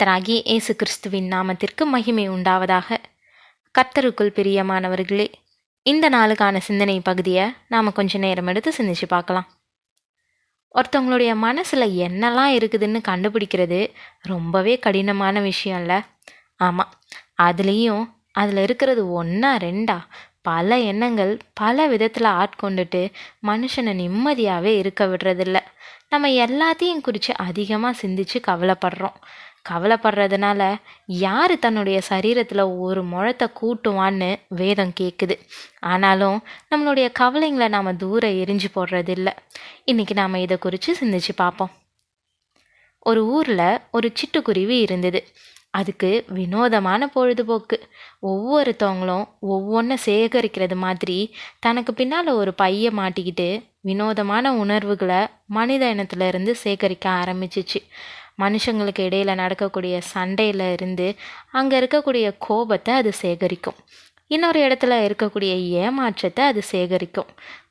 கர்த்தராகிய இயேசு கிறிஸ்துவின் நாமத்திற்கு மகிமை உண்டாவதாக. கர்த்தருக்குள் பிரியமானவர்களே இந்த நாளுக்கான சிந்தனை பகுதியை நாம் கொஞ்ச நேரம் எடுத்து சிந்திச்சு பார்க்கலாம். ஒருத்தவங்களுடைய மனசில் என்னெல்லாம் இருக்குதுன்னு கண்டுபிடிக்கிறது ரொம்பவே கடினமான விஷயம் இல்லை ஆமாம் அதுலேயும் அதில் இருக்கிறது ஒன்றா ரெண்டா பல எண்ணங்கள் பல விதத்தில் ஆட்கொண்டுட்டு மனுஷனை நிம்மதியாகவே இருக்க விடுறதில்ல. நம்ம எல்லாத்தையும் குறித்து அதிகமாக சிந்திச்சு கவலைப்படுறோம். கவலைப்படுறதுனால யார் தன்னுடைய சரீரத்தில் ஒரு முழத்தை கூட்டுவான்னு வேதம் கேட்குது ஆனாலும் நம்மளுடைய கவலைங்களை நாம் தூரம் எரிஞ்சு போடுறதில்ல. இன்றைக்கி நாம் இதை குறித்து சிந்திச்சு பார்ப்போம் ஒரு ஊரில் ஒரு சிட்டுக்குருவி இருந்தது. அதுக்கு வினோதமான பொழுதுபோக்கு. ஒவ்வொருத்தவங்களும் ஒவ்வொன்றை சேகரிக்கிறது மாதிரி தனக்கு பின்னால் ஒரு பையை மாட்டிக்கிட்டு வினோதமான உணர்வுகளை மனித இனத்துலேருந்து சேகரிக்க ஆரம்பிச்சிச்சு. மனுஷங்களுக்கு இடையில் நடக்கக்கூடிய சண்டையில் இருந்து அங்கே இருக்கக்கூடிய கோபத்தை அது சேகரிக்கும். இன்னொரு இடத்துல இருக்கக்கூடிய ஏமாற்றத்தை அது சேகரிக்கும்.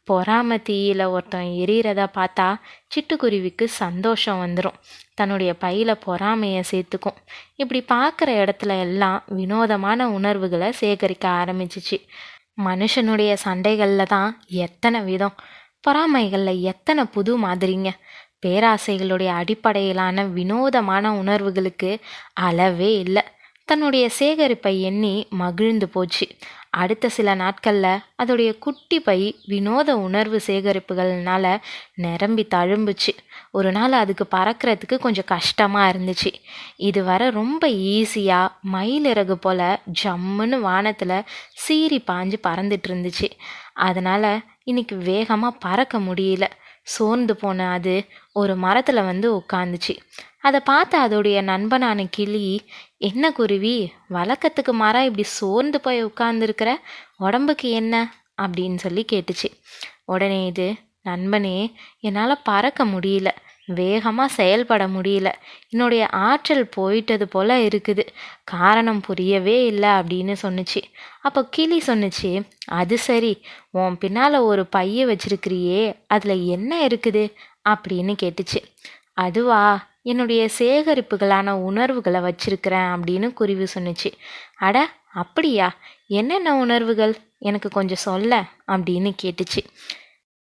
பொறாம தீயில் ஒருத்தன் எரியறத பார்த்தா சிட்டுக்குருவிக்கு சந்தோஷம் வந்துடும் தன்னுடைய பையில் பொறாமையை சேர்த்துக்கும். இப்படி பார்க்குற இடத்துல எல்லாம் வினோதமான உணர்வுகளை சேகரிக்க ஆரம்பிச்சிச்சு. மனுஷனுடைய சண்டைகளில் தான் எத்தனை விதம் பொறாமைகளில் எத்தனை புது மாதிரிங்க. பேராசைகளுடைய அடிப்படையிலான வினோதமான உணர்வுகளுக்கு அளவே இல்லை. தன்னுடைய சேகரிப்பை எண்ணி மகிழ்ந்து போச்சு. அடுத்த சில நாட்களில் அதோடைய குட்டி பை வினோத உணர்வு சேகரிப்புகள்னால நிரம்பி தழும்புச்சு. ஒரு நாள் அதுக்கு பறக்கிறதுக்கு கொஞ்சம் கஷ்டமாக இருந்துச்சு. இது வர ரொம்ப ஈஸியாக மயிலிறகு போல் ஜம்முன்னு வானத்தில் சீறி பாஞ்சு பறந்துட்டு இருந்துச்சு. அதனால் இன்னைக்கு வேகமாக பறக்க முடியல. சோர்ந்து போன அது ஒரு மரத்தில் வந்து உட்காந்துச்சு அதை பார்த்து அதோடைய நண்பனான கிளி என்ன குருவி வழக்கத்துக்கு மரம் இப்படி சோர்ந்து போய் உட்காந்துருக்கிற உடம்புக்கு என்ன? அப்படின்னு சொல்லி கேட்டுச்சு. உடனே இது நண்பனே என்னால் பறக்க முடியல. வேகமாக செயல்பட முடியல. என்னுடைய ஆற்றல் போயிட்டது போல் இருக்குது. காரணம் புரியவே இல்லை அப்படின்னு சொன்னுச்சு. அப்போ கிளி சொன்னுச்சு அது சரி உன் பின்னால் ஒரு பைய வச்சிருக்கிறியே அதில் என்ன இருக்குது? அப்படின்னு கேட்டுச்சு. அதுவா என்னுடைய சேகரிப்புகளான உணர்வுகளை வச்சிருக்கிறேன் அப்படின்னு குருவி சொன்னுச்சு. அட அப்படியா? என்னென்ன உணர்வுகள்? எனக்கு கொஞ்சம் சொல்ல அப்படின்னு கேட்டுச்சு.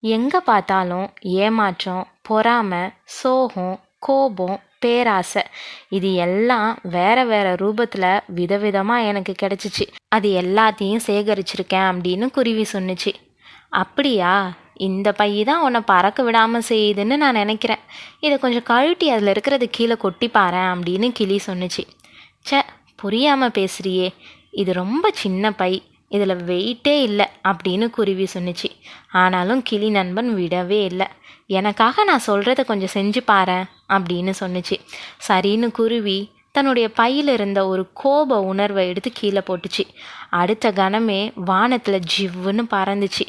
எங்கே பார்த்தாலும் ஏமாற்றம் பொறாமை சோகம் கோபம் பேராசை இது எல்லாம் வேற வேற ரூபத்தில் விதவிதமாக எனக்கு கிடச்சிச்சு. அது எல்லாத்தையும் சேகரிச்சிருக்கேன் அப்படின்னு குருவி சொன்னுச்சு. அப்படியா? இந்த பை தான் உன்னை பறக்க விடாமல் செய்யுதுன்னு நான் நினைக்கிறேன். இதை கொஞ்சம் கழட்டி அதில் இருக்கிறது கீழே கொட்டி பாறேன் அப்படின்னு கிளி சொன்னுச்சு. சே புரியாமல் பேசுகிறியே இது ரொம்ப சின்ன பை. இதில் வெயிட்டே இல்லை அப்படின்னு குருவி சொன்னுச்சு. ஆனாலும் கிளி நண்பன் விடவே இல்லை. எனக்காக நான் சொல்கிறத கொஞ்சம் செஞ்சு பாரு அப்படின்னு சொன்னிச்சு. சரின்னு குருவி தன்னுடைய பையில் இருந்த ஒரு கோப உணர்வை எடுத்து கீழே போட்டுச்சு. அடுத்த கணமே வானத்தில் ஜிவ்வுன்னு பறந்துச்சு.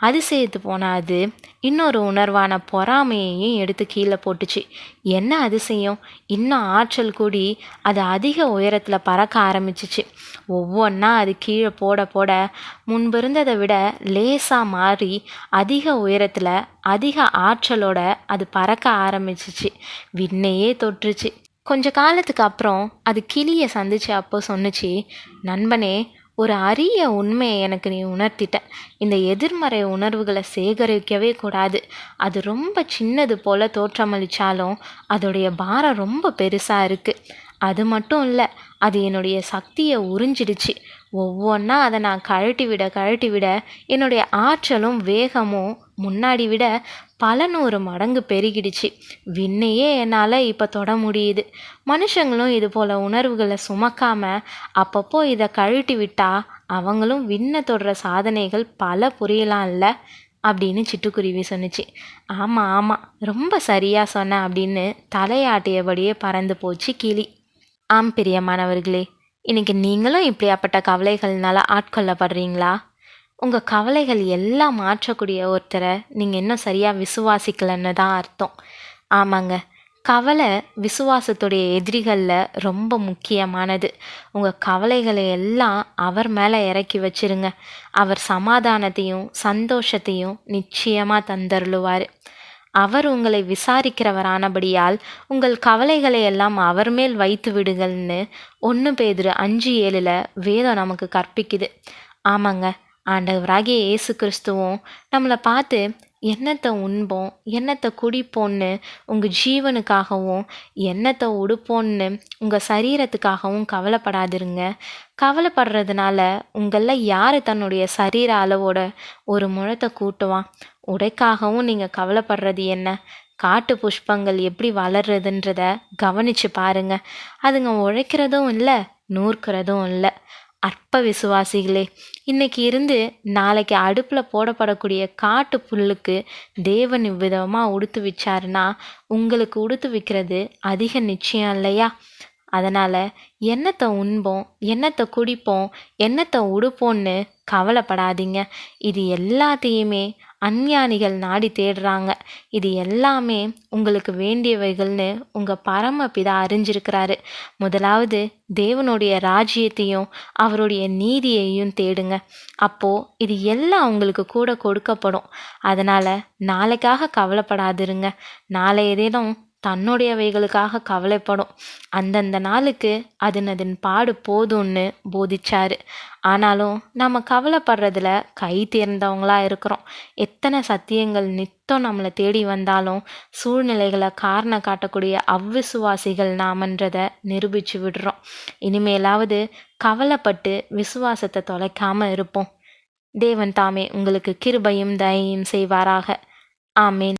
அதிசயத்து போன அது இன்னொரு உணர்வான பொறாமையையும் எடுத்து கீழே போட்டுச்சு. என்ன அதிசயம்? இன்னும் ஆற்றல் கூடி அது அதிக உயரத்தில் பறக்க ஆரம்பிச்சிச்சு. ஒவ்வொன்றா அது கீழே போட போட முன்பு இருந்ததை விட லேசாக மாறி அதிக உயரத்தில் அதிக ஆற்றலோட அது பறக்க ஆரம்பிச்சிச்சு. விண்ணையே தொற்றுச்சு. கொஞ்ச காலத்துக்கு அப்புறம் அது கிளியை சந்திச்சு அப்போ சொன்னுச்சு நண்பனே ஒரு அரிய உண்மையை எனக்கு நீ உணர்த்திட்ட. இந்த எதிர்மறை உணர்வுகளை சேகரிக்கவே கூடாது. அது ரொம்ப சின்னது போல் தோற்றமளித்தாலும் அதோடைய பாரம் ரொம்ப பெருசாக இருக்குது அது மட்டும் இல்லை அது என்னுடைய சக்தியை உறிஞ்சிடுச்சு. ஒவ்வொன்றா அதை நான் கழட்டி விட கழட்டி விட என்னுடைய ஆற்றலும் வேகமும் முன்னாடி விட பல நூறு மடங்கு பெருகிடுச்சு. விண்ணையே என்னால் இப்போ தொட முடியுது. மனுஷங்களும் இது போல் உணர்வுகளை சுமக்காமல் அப்பப்போ இதை கழட்டி விட்டா அவங்களும் விண்ணை தொடுற சாதனைகள் பல புரியலாம்ல? அப்படின்னு சிட்டுக்குருவி சொன்னிச்சு. ஆமாம் ஆமாம் ரொம்ப சரியாக சொன்ன அப்படின்னு தலையாட்டியபடியே பறந்து போச்சு கிளி. ஆம் பிரியமானவர்களே. இன்றைக்கி நீங்களும் இப்படியாப்பட்ட கவலைகள்னால ஆட்கொள்ளப்படுறீங்களா? உங்கள் கவலைகள் எல்லாம் மாற்றக்கூடிய ஒருத்தரை நீங்கள் இன்னும் சரியாக விசுவாசிக்கலன்னு தான் அர்த்தம். ஆமாங்க. கவலை விசுவாசத்துடைய எதிரிகளில் ரொம்ப முக்கியமானது. உங்கள் கவலைகளை எல்லாம் அவர் மேலே இறக்கி வச்சிருங்க. அவர் சமாதானத்தையும் சந்தோஷத்தையும் நிச்சயமாக தந்தருளுவார். அவர் உங்களை விசாரிக்கிறவரானபடியால் உங்கள் கவலைகளை எல்லாம் அவர் மேல் வைத்து விடுங்கள்னு ஒன்று பேதிரு அஞ்சு ஏழில் வேதம் நமக்கு கற்பிக்குது. ஆமாங்க. ஆண்டவராகிய இயேசு கிறிஸ்துவும் நம்மளை பார்த்து என்னத்தை உண்போம்? என்னத்தை குடிப்போன்னு உங்கள் ஜீவனுக்காகவும் என்னத்தை உடுப்போன்னு உங்கள் சரீரத்துக்காகவும் கவலைப்படாதிருங்க. கவலைப்படுறதுனால உங்களில் யார் தன்னுடைய சரீர அளவோட ஒரு முழத்தை கூட்டுவான் உடைக்காகவும் நீங்கள் கவலைப்படுறது என்ன? காட்டு புஷ்பங்கள் எப்படி வளர்றதுன்றத கவனித்து பாருங்க. அதுங்க உழைக்கிறதும் இல்லை நூற்கிறதும் இல்லை. அற்ப விசுவாசிகளே இன்னைக்கு இருந்து நாளைக்கு அடுப்பில் போடப்படக்கூடிய காட்டு புல்லுக்கு தேவன் இவ்விதமாக உடுத்து வச்சாருன்னா உங்களுக்கு உடுத்து வைக்கிறது அதிக நிச்சயம் இல்லையா? அதனால் என்னத்தை உண்போம் என்னத்தை குடிப்போம் என்னத்தை உடுப்போன்னு கவலைப்படாதீங்க. இது எல்லாத்தையுமே அஞ்ஞானிகள் நாடி தேடுறாங்க. இது எல்லாமே உங்களுக்கு வேண்டியவைகள்னு உங்கள் பரமபிதா அறிஞ்சிருக்கிறாரு. முதலாவது தேவனுடைய ராஜ்யத்தையும் அவருடைய நீதியையும் தேடுங்க. அப்போது இது எல்லாம் உங்களுக்கு கூட கொடுக்கப்படும். அதனால் நாளைக்காக கவலைப்படாதிருங்க. நாளைய தினம் தன்னுடையவைகளுக்காக கவலைப்படும். அந்தந்த நாளுக்கு அதன் அதன் பாடு போதும்னு போதிச்சாரு. ஆனாலும் நம்ம கவலைப்படுறதுல கை தேர்ந்தவங்களா இருக்கிறோம். எத்தனை சத்தியங்கள் நித்தம் நம்மளை தேடி வந்தாலும் சூழ்நிலைகளை காரணம் காட்டக்கூடிய அவ்விசுவாசிகள் நாமன்றதை நிரூபித்து விடுறோம். இனிமேலாவது கவலைப்பட்டு விசுவாசத்தை தொலைக்காமல் இருப்போம். தேவன் தாமே உங்களுக்கு கிருபையும் தயையும் செய்வாராக. ஆமேன்.